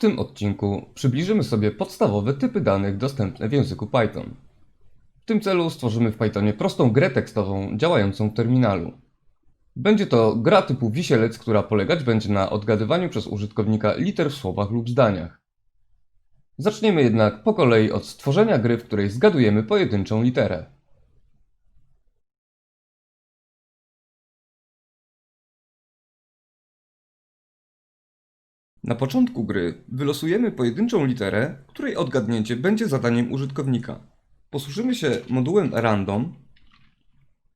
tym odcinku przybliżymy sobie podstawowe typy danych dostępne w języku Python. W tym celu stworzymy w Pythonie prostą grę tekstową działającą w terminalu. Będzie to gra typu wisielec, która polegać będzie na odgadywaniu przez użytkownika liter w słowach lub zdaniach. Zaczniemy jednak po kolei od stworzenia gry, w której zgadujemy pojedynczą literę. Na początku gry wylosujemy pojedynczą literę, której odgadnięcie będzie zadaniem użytkownika. Posłużymy się modułem random,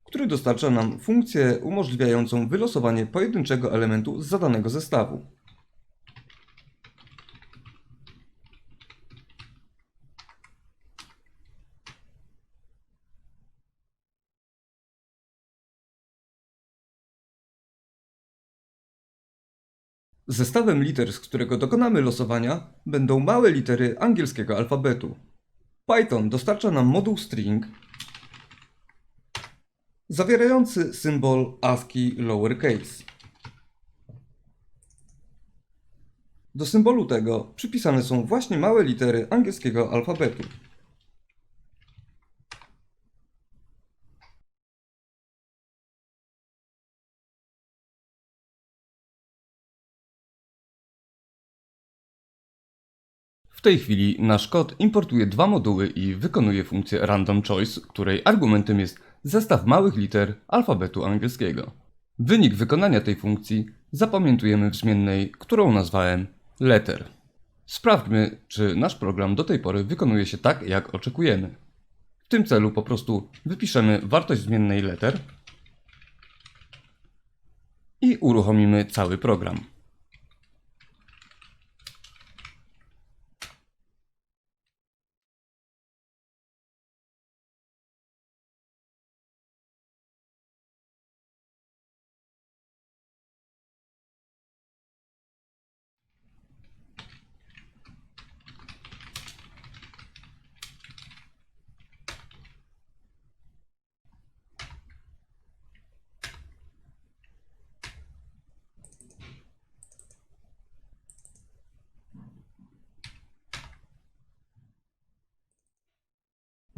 który dostarcza nam funkcję umożliwiającą wylosowanie pojedynczego elementu z zadanego zestawu. Zestawem liter, z którego dokonamy losowania, będą małe litery angielskiego alfabetu. Python dostarcza nam moduł string zawierający symbol ASCII lowercase. Do symbolu tego przypisane są właśnie małe litery angielskiego alfabetu. Tej chwili nasz kod importuje dwa moduły i wykonuje funkcję random choice, której argumentem jest zestaw małych liter alfabetu angielskiego. Wynik wykonania tej funkcji zapamiętujemy w zmiennej, którą nazwałem letter. Sprawdźmy, czy nasz program do tej pory wykonuje się tak, jak oczekujemy. W tym celu po prostu wypiszemy wartość zmiennej letter i uruchomimy cały program.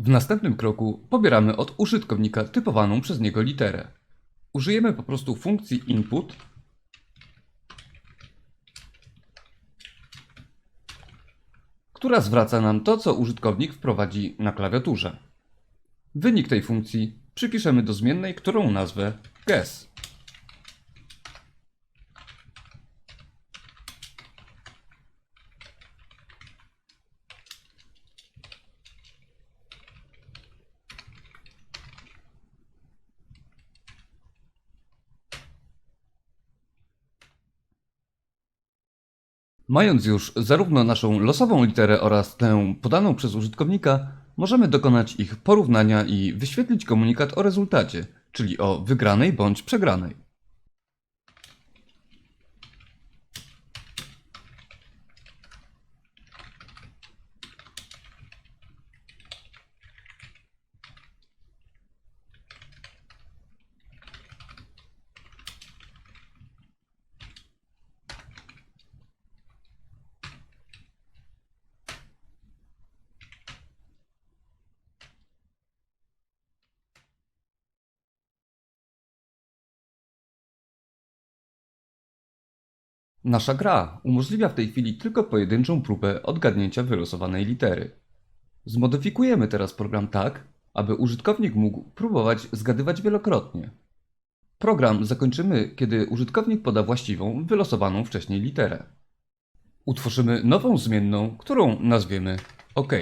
W następnym kroku pobieramy od użytkownika typowaną przez niego literę. Użyjemy po prostu funkcji input, która zwraca nam to, co użytkownik wprowadzi na klawiaturze. Wynik tej funkcji przypiszemy do zmiennej, którą nazwę guess. Mając już zarówno naszą losową literę oraz tę podaną przez użytkownika, możemy dokonać ich porównania i wyświetlić komunikat o rezultacie, czyli o wygranej bądź przegranej. Nasza gra umożliwia w tej chwili tylko pojedynczą próbę odgadnięcia wylosowanej litery. Zmodyfikujemy teraz program tak, aby użytkownik mógł próbować zgadywać wielokrotnie. Program zakończymy, kiedy użytkownik poda właściwą, wylosowaną wcześniej literę. Utworzymy nową zmienną, którą nazwiemy OK.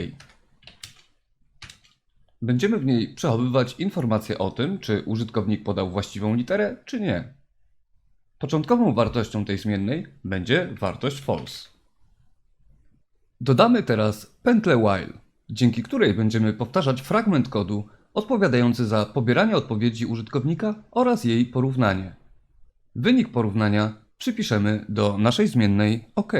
Będziemy w niej przechowywać informacje o tym, czy użytkownik podał właściwą literę, czy nie. Początkową wartością tej zmiennej będzie wartość false. Dodamy teraz pętlę while, dzięki której będziemy powtarzać fragment kodu odpowiadający za pobieranie odpowiedzi użytkownika oraz jej porównanie. Wynik porównania przypiszemy do naszej zmiennej OK.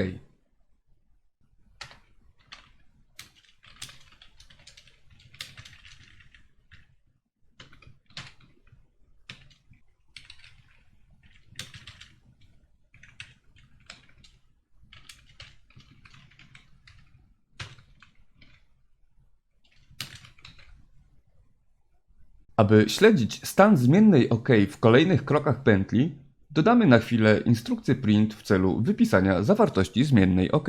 Aby śledzić stan zmiennej OK w kolejnych krokach pętli, dodamy na chwilę instrukcję print w celu wypisania zawartości zmiennej OK.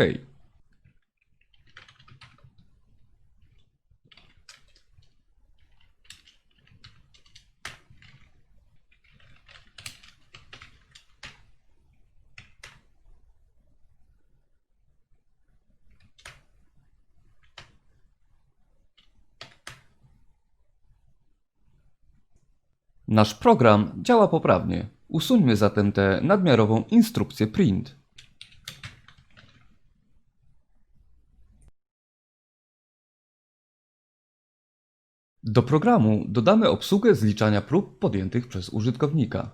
Nasz program działa poprawnie. Usuńmy zatem tę nadmiarową instrukcję print. Do programu dodamy obsługę zliczania prób podjętych przez użytkownika.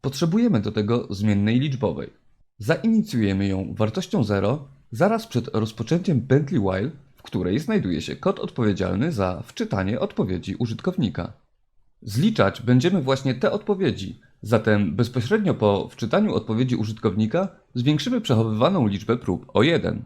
Potrzebujemy do tego zmiennej liczbowej. Zainicjujemy ją wartością 0 zaraz przed rozpoczęciem pętli while, w której znajduje się kod odpowiedzialny za wczytanie odpowiedzi użytkownika. Zliczać będziemy właśnie te odpowiedzi, zatem bezpośrednio po wczytaniu odpowiedzi użytkownika zwiększymy przechowywaną liczbę prób o 1.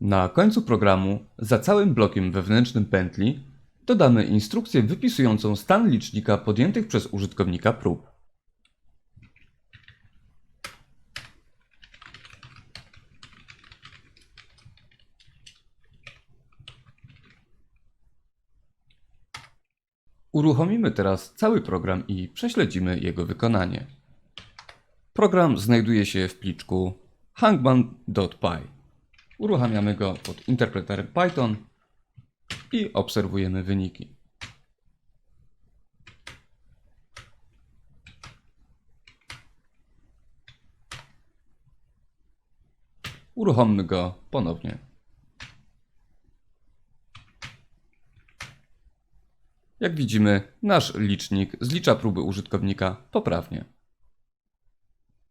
Na końcu programu, za całym blokiem wewnętrznym pętli, dodamy instrukcję wypisującą stan licznika podjętych przez użytkownika prób. Uruchomimy teraz cały program i prześledzimy jego wykonanie. Program znajduje się w pliczku hangman.py. Uruchamiamy go pod interpreterem Python i obserwujemy wyniki. Uruchommy go ponownie. Jak widzimy, nasz licznik zlicza próby użytkownika poprawnie.